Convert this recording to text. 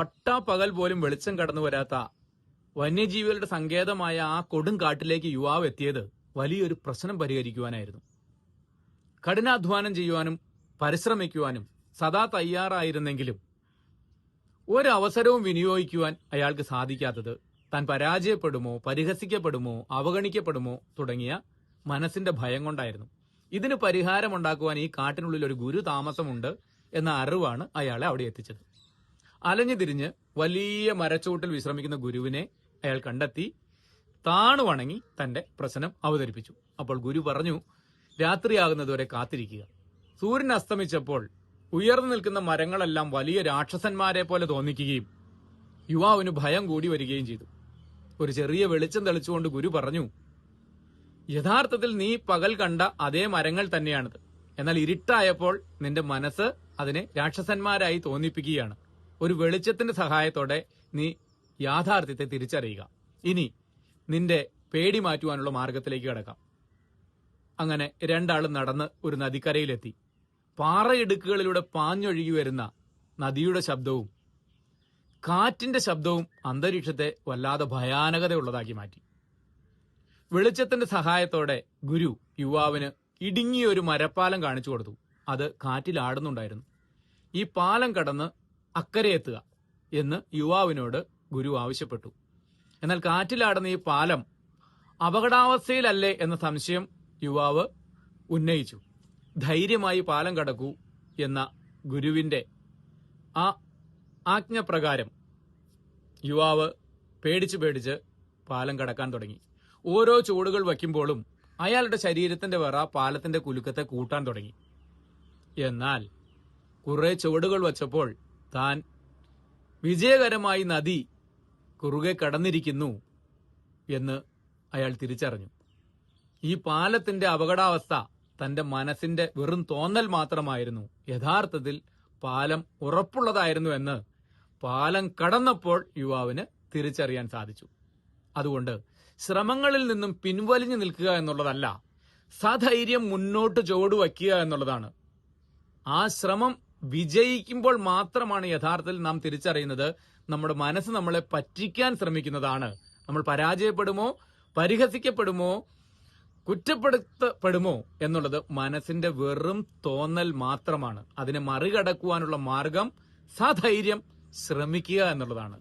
പട്ടാ പകൽ പോലും വെളിച്ചം കടന്നു വരാത്ത വന്യജീവികളുടെ സങ്കേതമായ ആ കൊടും കാട്ടിലേക്ക് യുവാവ് എത്തിയത് വലിയൊരു പ്രശ്നം പരിഹരിക്കുവാനായിരുന്നു. കഠിനാധ്വാനം ചെയ്യുവാനും പരിശ്രമിക്കുവാനും സദാ തയ്യാറായിരുന്നെങ്കിലും ഒരവസരവും വിനിയോഗിക്കുവാൻ അയാൾക്ക് സാധിക്കാത്തത് താൻ പരാജയപ്പെടുമോ പരിഹസിക്കപ്പെടുമോ അവഗണിക്കപ്പെടുമോ തുടങ്ങിയ മനസ്സിന്റെ ഭയം കൊണ്ടായിരുന്നു. ഇതിന് പരിഹാരമുണ്ടാക്കുവാൻ ഈ കാട്ടിനുള്ളിൽ ഒരു ഗുരു താമസമുണ്ട് എന്ന അറിവാണ് അയാളെ അവിടെ എത്തിച്ചത്. അലഞ്ഞു തിരിഞ്ഞ് വലിയ മരച്ചോട്ടിൽ വിശ്രമിക്കുന്ന ഗുരുവിനെ അയാൾ കണ്ടെത്തി താണു വണങ്ങി തന്റെ പ്രശ്നം അവതരിപ്പിച്ചു. അപ്പോൾ ഗുരു പറഞ്ഞു രാത്രിയാകുന്നതുവരെ കാത്തിരിക്കുക. സൂര്യൻ അസ്തമിച്ചപ്പോൾ ഉയർന്നു നിൽക്കുന്ന മരങ്ങളെല്ലാം വലിയ രാക്ഷസന്മാരെ പോലെ തോന്നിക്കുകയും യുവാവിന് ഭയം കൂടി വരികയും ചെയ്തു. ഒരു ചെറിയ വെളിച്ചം തെളിച്ചുകൊണ്ട് ഗുരു പറഞ്ഞു യഥാർത്ഥത്തിൽ നീ പകൽ കണ്ട അതേ മരങ്ങൾ തന്നെയാണിത്. എന്നാൽ ഇരുട്ടായപ്പോൾ നിന്റെ മനസ്സ് അതിനെ രാക്ഷസന്മാരായി തോന്നിപ്പിക്കുകയാണ്. ഒരു വെളിച്ചത്തിന്റെ സഹായത്തോടെ നീ യാഥാർത്ഥ്യത്തെ തിരിച്ചറിയുക. ഇനി നിന്റെ പേടി മാറ്റുവാനുള്ള മാർഗത്തിലേക്ക് കിടക്കാം. അങ്ങനെ രണ്ടാളും നടന്ന് ഒരു നദിക്കരയിലെത്തി. പാറയിടുക്കുകളിലൂടെ പാഞ്ഞൊഴുകി വരുന്ന നദിയുടെ ശബ്ദവും കാറ്റിന്റെ ശബ്ദവും അന്തരീക്ഷത്തെ വല്ലാതെ ഭയാനകതയുള്ളതാക്കി മാറ്റി. വെളിച്ചത്തിന്റെ സഹായത്തോടെ ഗുരു യുവാവിന് ഇടുങ്ങിയൊരു മരപ്പാലം കാണിച്ചു കൊടുത്തു. അത് കാറ്റിലാടുന്നുണ്ടായിരുന്നു ഈ പാലം കടന്ന് അക്കരെ എത്തുക എന്ന് യുവാവിനോട് ഗുരു ആവശ്യപ്പെട്ടു. എന്നാൽ കാറ്റിലാടുന്ന ഈ പാലം അപകടാവസ്ഥയിലല്ലേ എന്ന സംശയം യുവാവ് ഉന്നയിച്ചു. ധൈര്യമായി പാലം കടക്കൂ എന്ന ഗുരുവിന്റെ ആ ആജ്ഞപ്രകാരം യുവാവ് പേടിച്ച് പേടിച്ച് പാലം കടക്കാൻ തുടങ്ങി. ഓരോ ചുവടുകൾ വയ്ക്കുമ്പോഴും അയാളുടെ ശരീരത്തിന്റെ വിറ പാലത്തിന്റെ കുലുക്കത്തെ കൂട്ടാൻ തുടങ്ങി. എന്നാൽ കുറെ ചുവടുകൾ വച്ചപ്പോൾ താൻ വിജയകരമായി നദി കുറുകെ കടന്നിരിക്കുന്നു എന്ന് അയാൾ തിരിച്ചറിഞ്ഞു. ഈ പാലത്തിന്റെ അപകടാവസ്ഥ തന്റെ മനസ്സിന്റെ വെറും തോന്നൽ മാത്രമായിരുന്നു. യഥാർത്ഥത്തിൽ പാലം ഉറപ്പുള്ളതായിരുന്നു എന്ന് പാലം കടന്നപ്പോൾ യുവാവിന് തിരിച്ചറിയാൻ സാധിച്ചു. അതുകൊണ്ട് ശ്രമങ്ങളിൽ നിന്നും പിൻവലിഞ്ഞു നിൽക്കുക എന്നുള്ളതല്ല സധൈര്യം മുന്നോട്ട് ചുവടുവയ്ക്കുക എന്നുള്ളതാണ്. ആ ശ്രമം വിജയിക്കുമ്പോൾ മാത്രമാണ് യഥാർത്ഥത്തിൽ നാം തിരിച്ചറിയുന്നത്. നമ്മുടെ മനസ്സ് നമ്മളെ പറ്റിക്കാൻ ശ്രമിക്കുന്നതാണ്. നമ്മൾ പരാജയപ്പെടുമോ? പരിഹസിക്കപ്പെടുമോ? കുറ്റപ്പെടുത്തപ്പെടുമോ? എന്നുള്ളത് മനസ്സിന്റെ വെറും തോന്നൽ മാത്രമാണ്. അതിനെ മറികടക്കുവാനുള്ള മാർഗം സധൈര്യം ശ്രമിക്കുക എന്നുള്ളതാണ്.